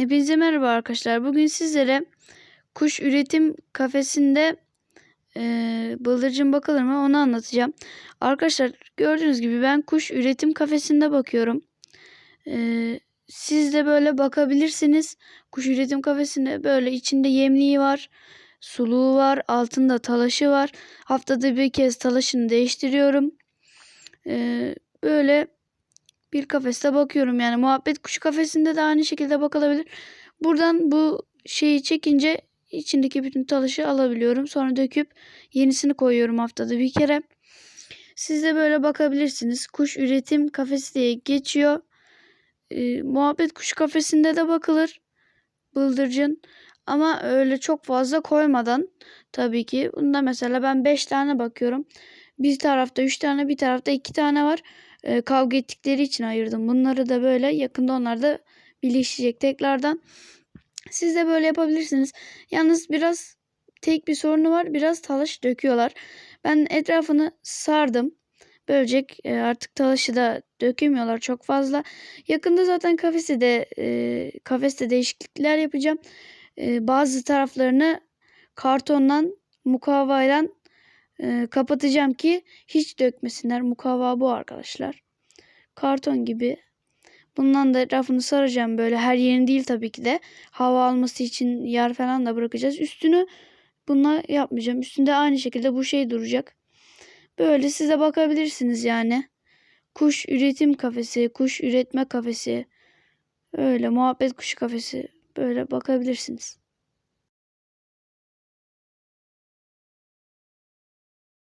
Hepinize merhaba arkadaşlar. Bugün sizlere kuş üretim kafesinde e, bıldırcın bakılır mı onu anlatacağım. Arkadaşlar gördüğünüz gibi ben kuş üretim kafesinde bakıyorum. E, siz de böyle bakabilirsiniz. Kuş üretim kafesinde böyle içinde yemliği var. Suluğu var. Altında talaşı var. Haftada bir kez talaşını değiştiriyorum. E, böyle bir kafeste bakıyorum. Yani muhabbet kuşu kafesinde de aynı şekilde bakılabilir. Buradan bu şeyi çekince içindeki bütün talaşı alabiliyorum. Sonra döküp yenisini koyuyorum haftada bir kere. Siz de böyle bakabilirsiniz. Kuş üretim kafesi diye geçiyor. Ee, muhabbet kuşu kafesinde de bakılır. Bıldırcın. Ama öyle çok fazla koymadan tabii ki. Bunda mesela ben 5 tane bakıyorum. Bir tarafta 3 tane bir tarafta 2 tane var e, kavga ettikleri için ayırdım. Bunları da böyle yakında onlar da birleşecek tekrardan. Siz de böyle yapabilirsiniz. Yalnız biraz tek bir sorunu var. Biraz talaş döküyorlar. Ben etrafını sardım. Böylece e, artık talaşı da dökemiyorlar çok fazla. Yakında zaten kafeste de e, kafeste değişiklikler yapacağım. E, bazı taraflarını kartondan mukavvayla kapatacağım ki hiç dökmesinler. Mukavva bu arkadaşlar. Karton gibi. Bundan da etrafını saracağım böyle. Her yerini değil tabii ki de. Hava alması için yer falan da bırakacağız. Üstünü bununla yapmayacağım. Üstünde aynı şekilde bu şey duracak. Böyle size bakabilirsiniz yani. Kuş üretim kafesi, kuş üretme kafesi. Öyle muhabbet kuşu kafesi. Böyle bakabilirsiniz.